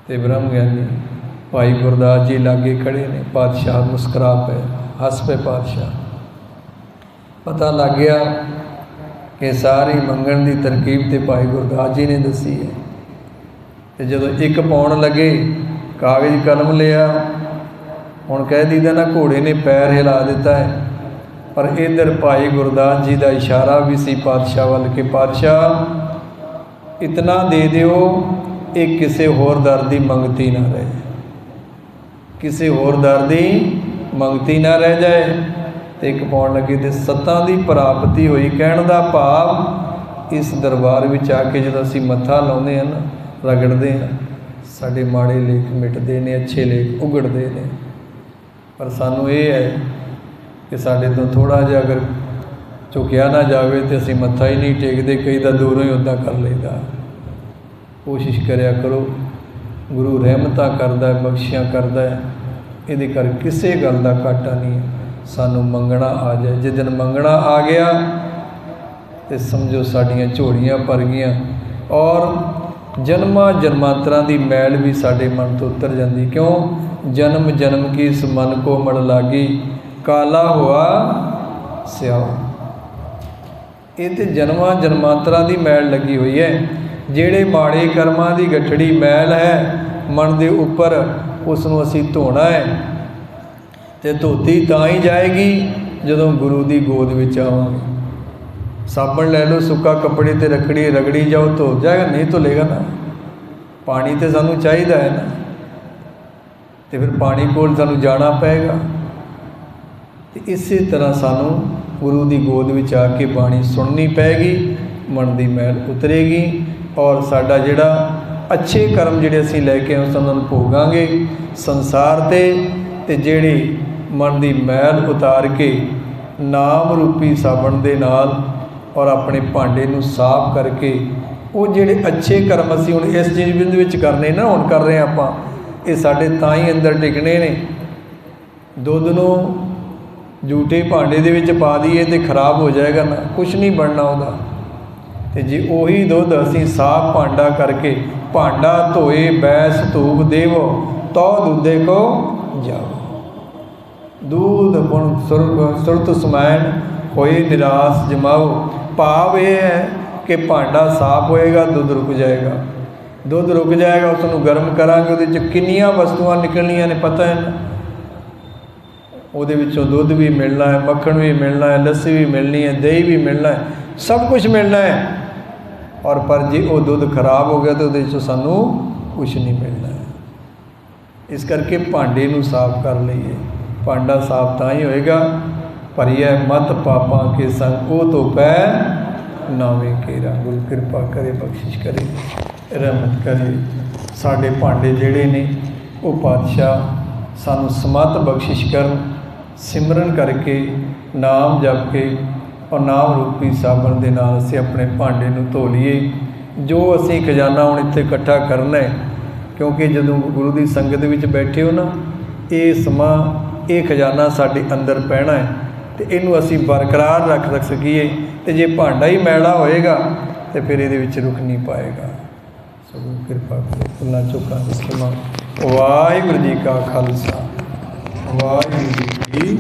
ਤੇ ਬ੍ਰਹਮ ਗਿਆਨੀ, ਭਾਈ ਗੁਰਦਾਸ ਜੀ ਲਾਗੇ ਖੜੇ ਨੇ, ਪਾਤਸ਼ਾਹ ਮੁਸਕਰਾ ਪਏ, ਹੱਸ ਪਏ ਪਾਤਸ਼ਾਹ। ਪਤਾ ਲੱਗ ਗਿਆ ਕਿ ਸਾਰੀ ਮੰਗਣ ਦੀ ਤਰਕੀਬ ਤੇ ਭਾਈ ਗੁਰਦਾਸ ਜੀ ਨੇ ਦੱਸੀ ਹੈ। ਤੇ ਜਦੋਂ ਇੱਕ ਪਾਉਣ ਲੱਗੇ, ਕਾਗਜ਼ ਕਲਮ ਲਿਆ, ਹੁਣ ਕਹਿ ਦੀਦਾ ਨਾ ਘੋੜੇ ਨੇ ਪੈਰ ਹਿਲਾ ਦਿੱਤਾ ਹੈ। ਪਰ ਇਧਰ ਭਾਈ ਗੁਰਦਾਸ ਜੀ ਦਾ ਇਸ਼ਾਰਾ ਵੀ ਸੀ ਪਾਤਸ਼ਾਹ ਵੱਲ ਕਿ ਪਾਤਸ਼ਾਹ, ਇਤਨਾ ਦੇ ਦਿਓ ਇਹ ਕਿਸੇ ਹੋਰ ਦਰ ਦੀ ਮੰਗਤੀ ਨਾ ਰਹੇ ਕਿਸੇ ਹੋਰ ਦਰ ਦੀ ਮੰਗਤੀ ਨਾ ਰਹਿ ਜਾਏ ਤੇ ਇੱਕ ਪਾਉਣ ਲੱਗੇ ਤੇ ਸੱਤਾਂ ਦੀ ਪ੍ਰਾਪਤੀ ਹੋਈ, ਕਹਿਣ ਦਾ ਭਾਵ ਇਸ ਦਰਬਾਰ ਵਿੱਚ ਆ ਕੇ ਜਦੋਂ ਅਸੀਂ ਮੱਥਾ ਲਾਉਂਦੇ ਹਾਂ ਨਾ, ਰਗੜਦੇ ਹਾਂ, ਸਾਡੇ ਮਾੜੇ ਲੇਖ ਮਿਟਦੇ ਨੇ, ਅੱਛੇ ਲੇਖ ਉਗੜਦੇ ਨੇ। ਪਰ ਸਾਨੂੰ ਇਹ ਹੈ ਕਿ ਸਾਡੇ ਤੋਂ ਥੋੜਾ ਜਿਹਾ ਅਗਰ ਝੁਕਿਆ ਨਾ ਜਾਵੇ ਤੇ ਅਸੀਂ ਮੱਥਾ ਹੀ ਨਹੀਂ ਟੇਕਦੇ, ਕਈ ਤਾਂ ਦੂਰੋਂ ਹੀ ਉੱਦਾਂ ਕਰ ਲਈਦਾ। ਕੋਸ਼ਿਸ਼ ਕਰਿਆ ਕਰੋ। ਗੁਰੂ ਰਹਿਮਤਾਂ ਕਰਦਾ ਹੈ ਬਖਸ਼ਿਆਂ ਕਰਦਾ ਹੈ। ਇਹਦੇ ਕਰ ਕਿਸੇ ਗੱਲ ਦਾ ਘਾਟਾ ਨਹੀਂ ਹੈ। ਸਾਨੂੰ ਮੰਗਣਾ ਆ ਜਾਏ। ਜਿਸ ਦਿਨ ਮੰਗਣਾ ਆ ਗਿਆ, ਤੇ ਸਮਝੋ ਸਾਡੀਆਂ ਝੋਲੀਆਂ ਭਰ ਗਈਆਂ। ਔਰ ਜਨਮਾਂ ਜਨਮਾਂਤਰਾਂ ਦੀ ਮੈਲ ਵੀ ਸਾਡੇ ਮਨ ਤੋਂ ਉਤਰ ਜਾਂਦੀ। ਕਿਉਂ? ਜਨਮ ਜਨਮ ਕੀ ਇਸ ਮਨ ਕੋ ਮੜ ਲਾਗੀ? ਕਾਲਾ ਹੋਆ ਸਿਆਹ ਇਹ ਤੇ ਜਨਮਾਂ ਜਨਮਾਂਤਰਾਂ ਦੀ ਮੈਲ ਲੱਗੀ ਹੋਈ ਹੈ। ਜਿਹੜੇ ਮਾੜੇ ਕਰਮਾਂ ਦੀ ਗੱਠੜੀ ਮੈਲ ਹੈ, ਮਨ ਦੇ ਉੱਪਰ ਉਸ ਨੂੰ ਅਸੀਂ ਧੋਣਾ ਹੈ। ਤੇ ਧੋਤੀ ਤਾਂ ਹੀ ਜਾਏਗੀ ਜਦੋਂ ਗੁਰੂ ਦੀ ਗੋਦ ਵਿੱਚ ਆਵਾਂਗੇ। ਸਾਬਣ ਲੈ ਲਓ, ਸੁੱਕਾ ਕੱਪੜੇ ਤੇ ਰਖੜੀ, ਰਗੜੀ ਜਾਓ, ਧੋ ਜਾਏਗਾ, ਨਹੀਂ ਧੁਲੇਗਾ ਨਾ। ਪਾਣੀ ਤੇ ਸਾਨੂੰ ਚਾਹੀਦਾ ਹੈ ਨਾ। ਤੇ ਫਿਰ ਪਾਣੀ ਕੋਲ ਸਾਨੂੰ ਜਾਣਾ ਪਏਗਾ। ਤੇ ਇਸੇ ਤਰ੍ਹਾਂ ਸਾਨੂੰ ਗੁਰੂ ਦੀ ਗੋਦ ਵਿੱਚ ਆ ਕੇ ਬਾਣੀ ਸੁਣਨੀ ਪੈਗੀ ਮਨ ਦੀ ਮਹਿਲ ਉਤਰੇਗੀ। ਔਰ ਸਾਡਾ ਜਿਹੜਾ ਅੱਛੇ ਕਰਮ ਜਿਹੜੇ ਅਸੀਂ ਲੈ ਕੇ ਆਏ, ਉਸ ਨੂੰ ਭੋਗਾਂਗੇ ਸੰਸਾਰ ਤੇ ਤੇ ਜਿਹੜੀ ਮਨ ਦੀ ਮੈਲ ਉਤਾਰ ਕੇ ਨਾਮ ਰੂਪੀ ਸਾਬਣ ਦੇ ਨਾਲ ਔਰ ਆਪਣੇ ਭਾਂਡੇ ਨੂੰ ਸਾਫ਼ ਕਰਕੇ, ਉਹ ਜਿਹੜੇ ਅੱਛੇ ਕਰਮ ਅਸੀਂ ਹੁਣ ਇਸ ਜੀਵਨ ਦੇ ਵਿੱਚ ਕਰਨੇ ਨਾ, ਹੁਣ ਕਰ ਰਹੇ ਹਾਂ ਆਪਾਂ, ਇਹ ਸਾਡੇ ਤਾਂ ਹੀ ਅੰਦਰ ਟਿਕਣੇ ਨੇ। ਦੁੱਧ ਨੂੰ ਝੂਠੇ ਭਾਂਡੇ ਦੇ ਵਿੱਚ ਪਾ ਦਈਏ ਤੇ ਖਰਾਬ ਹੋ ਜਾਏਗਾ ਨਾ ਕੁਝ ਨਹੀਂ ਬਣਨਾ ਉਹਦਾ। ਤੇ ਜੇ ਉਹੀ ਦੁੱਧ ਅਸੀਂ ਸਾਫ਼ ਭਾਂਡਾ ਕਰਕੇ ਭਾਂਡਾ ਧੋਏ, ਬੈਸ, ਧੂਪ ਦੇਵੋ, ਤੋ ਦੁੱਧੇ ਕੋ ਜਾਓ ਦੂਧ ਗੁਣ ਸੁਰਤ ਸੁਰਤ ਸਮਾਇਣ ਹੋਏ ਨਿਰਾਸ ਜਮਾਓ। ਭਾਵ ਇਹ ਹੈ ਕਿ ਭਾਂਡਾ ਸਾਫ਼ ਹੋਏਗਾ, ਦੁੱਧ ਰੁਕ ਜਾਏਗਾ। ਦੁੱਧ ਰੁਕ ਜਾਏਗਾ ਉਸ ਨੂੰ ਗਰਮ ਕਰਾਂਗੇ, ਉਹਦੇ ਚ ਕਿੰਨੀਆਂ ਵਸਤੂਆਂ ਨਿਕਲਣੀਆਂ ਨੇ ਪਤਾ ਹੈ ਨਾ? ਉਹਦੇ ਵਿੱਚੋਂ ਦੁੱਧ ਵੀ ਮਿਲਣਾ ਹੈ, ਮੱਖਣ ਵੀ ਮਿਲਣਾ ਹੈ, ਲੱਸੀ ਵੀ ਮਿਲਣੀ ਹੈ, ਦਹੀਂ ਵੀ ਮਿਲਣਾ ਹੈ, ਸਭ ਕੁਝ ਮਿਲਣਾ ਹੈ। ਔਰ ਪਰ ਜੇ ਉਹ ਦੁੱਧ ਖਰਾਬ ਹੋ ਗਿਆ ਤਾਂ ਉਹਦੇ ਵਿੱਚੋਂ ਸਾਨੂੰ ਕੁਝ ਨਹੀਂ ਮਿਲਣਾ। ਇਸ ਕਰਕੇ ਭਾਂਡੇ ਨੂੰ ਸਾਫ਼ ਕਰ ਲਈਏ। ਭਾਂਡਾ ਸਾਫ਼ ਤਾਂ ਹੀ ਹੋਏਗਾ ਭਰੀਐ ਮਤ ਪਾਪਾਂ ਕੇ ਸੰਗ, ਉਹ ਤੋਂ ਪੈ ਨਾਵੇਂ ਕੇਰਾ ਗੁਰੂ ਕਿਰਪਾ ਕਰੇ, ਬਖਸ਼ਿਸ਼ ਕਰੇ, ਰਹਿਮਤ ਕਰੇ। ਸਾਡੇ ਭਾਂਡੇ ਜਿਹੜੇ ਨੇ, ਉਹ ਪਾਤਸ਼ਾਹ ਸਾਨੂੰ ਸਮਤ ਬਖਸ਼ਿਸ਼ ਕਰਨ, ਸਿਮਰਨ ਕਰਕੇ, ਨਾਮ ਜਪ ਕੇ ਔਰ ਨਾਮ ਰੂਪੀ ਸਾਬਣ ਦੇ ਨਾਲ ਅਸੀਂ ਆਪਣੇ ਭਾਂਡੇ ਨੂੰ ਧੋ ਲਈਏ। ਜੋ ਅਸੀਂ ਖਜ਼ਾਨਾ ਹੁਣ ਇੱਥੇ ਇਕੱਠਾ ਕਰਨਾ ਹੈ, ਕਿਉਂਕਿ ਜਦੋਂ ਗੁਰੂ ਦੀ ਸੰਗਤ ਵਿੱਚ ਬੈਠੇ ਹੋ ਨਾ, ਇਹ ਸਮਾਂ, ਇਹ ਖਜ਼ਾਨਾ ਸਾਡੇ ਅੰਦਰ ਪੈਣਾ ਹੈ ਤੇ ਇਹਨੂੰ ਅਸੀਂ ਬਰਕਰਾਰ ਰੱਖ ਰੱਖ ਸਕੀਏ ਤੇ ਜੇ ਭਾਂਡਾ ਹੀ ਮੈਲਾ ਹੋਏਗਾ ਤੇ ਫਿਰ ਇਹਦੇ ਵਿੱਚ ਰੁਕ ਨਹੀਂ ਪਾਏਗਾ। ਸੋ ਕਿਰਪਾ ਕਰੋ ਕੁੱਲਾ ਚੁੱਕਾ ਸਿਮਾ ਵਾਹਿਗੁਰੂ ਜੀ ਕਾ ਖਾਲਸਾ। ਵਾਹਿਗੁਰੂ ਜੀ ਕੀ